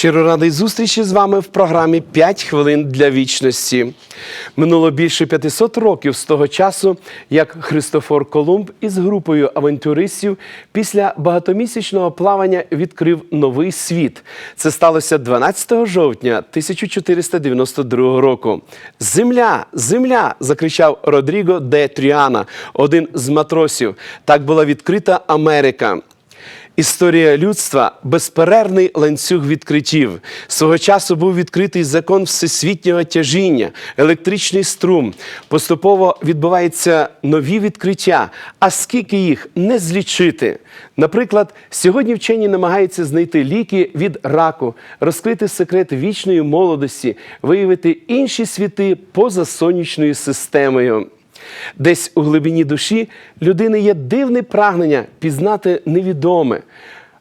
Щиро радий зустрічі з вами в програмі «5 хвилин для вічності. Минуло більше 500 років з того часу, як Христофор Колумб із групою авантюристів після багатомісячного плавання відкрив новий світ. Це сталося 12 жовтня 1492 року. Земля, земля! закричав Родріго де Тріана, один з матросів. Так була відкрита Америка. Історія людства безперервний ланцюг відкриттів. Свого часу був відкритий закон всесвітнього тяжіння, електричний струм. Поступово відбуваються нові відкриття. А скільки їх не злічити? Наприклад, сьогодні вчені намагаються знайти ліки від раку, розкрити секрет вічної молодості, виявити інші світи поза сонячною системою. Десь у глибині душі людини є дивне прагнення пізнати невідоме.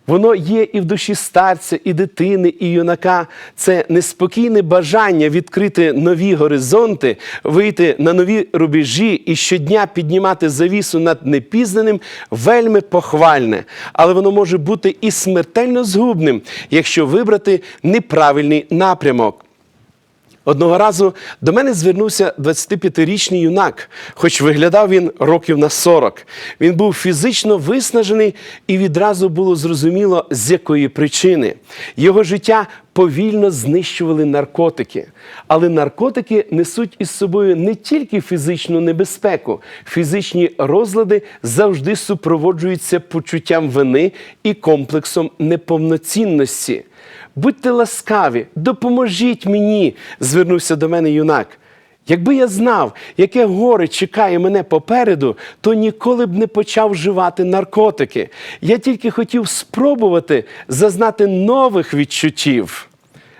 Воно є і в душі старця, і дитини, і юнака. Це неспокійне бажання відкрити нові горизонти, вийти на нові рубежі і щодня піднімати завісу над непізнаним, вельми похвальне. Але воно може бути і смертельно згубним, якщо вибрати неправильний напрямок. Одного разу до мене звернувся 25-річний юнак, хоч виглядав він років на 40. Він був фізично виснажений, і відразу було зрозуміло, з якої причини. Його життя повільно знищували наркотики. Але наркотики несуть із собою не тільки фізичну небезпеку, фізичні розлади завжди супроводжуються почуттям вини і комплексом неповноцінності. Будьте ласкаві, допоможіть мені, звернувся до мене юнак. Якби я знав, яке горе чекає мене попереду, то ніколи б не почав вживати наркотики. Я тільки хотів спробувати зазнати нових відчуттів.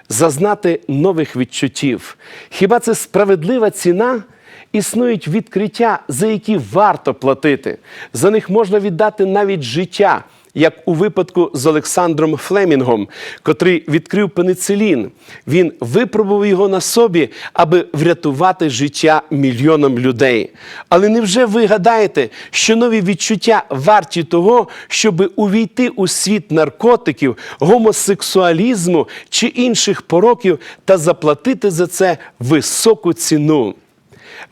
Зазнати нових відчуттів. Хіба це справедлива ціна? Існують відкриття, за які варто платити. За них можна віддати навіть життя як у випадку з Олександром Флемінгом, котрий відкрив пеницилін. Він випробував його на собі, аби врятувати життя мільйонам людей. Але невже ви гадаєте, що нові відчуття варті того, щоб увійти у світ наркотиків, гомосексуалізму чи інших пороків та заплатити за це високу ціну?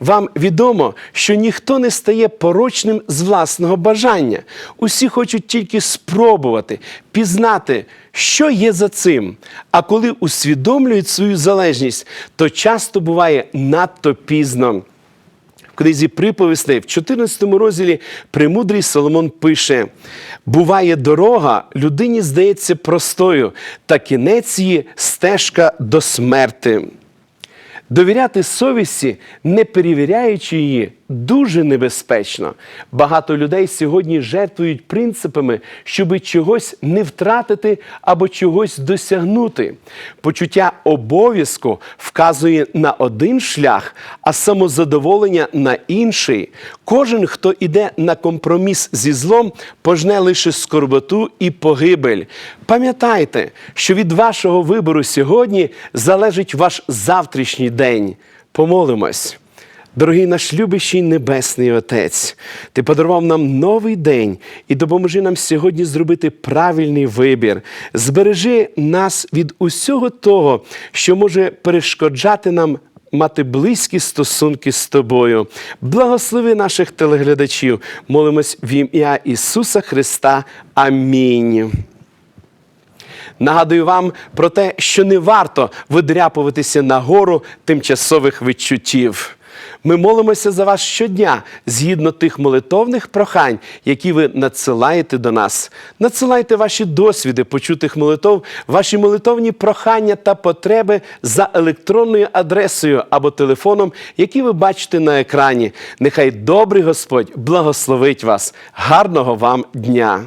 Вам відомо, що ніхто не стає порочним з власного бажання. Усі хочуть тільки спробувати, пізнати, що є за цим. А коли усвідомлюють свою залежність, то часто буває надто пізно. В книзі приповістей в 14 розділі премудрий Соломон пише: буває дорога, людині здається простою, та кінець її стежка до смерти. Довіряти совісті, не перевіряючи її, дуже небезпечно. Багато людей сьогодні жертвують принципами, щоби чогось не втратити або чогось досягнути. Почуття обов'язку вказує на один шлях, а самозадоволення на інший. Кожен, хто іде на компроміс зі злом, пожне лише скорботу і погибель. Пам'ятайте, що від вашого вибору сьогодні залежить ваш завтрашній день. Помолимось. Дорогий наш любящий Небесний Отець, Ти подарував нам новий день і допоможи нам сьогодні зробити правильний вибір. Збережи нас від усього того, що може перешкоджати нам мати близькі стосунки з тобою. Благослови наших телеглядачів. Молимось в ім'я Ісуса Христа. Амінь. Нагадую вам про те, що не варто видряпуватися на гору тимчасових відчуттів. Ми молимося за вас щодня згідно тих молитовних прохань, які ви надсилаєте до нас. Надсилайте ваші досвіди почутих молитов, ваші молитовні прохання та потреби за електронною адресою або телефоном, які ви бачите на екрані. Нехай добрий Господь благословить вас. Гарного вам дня!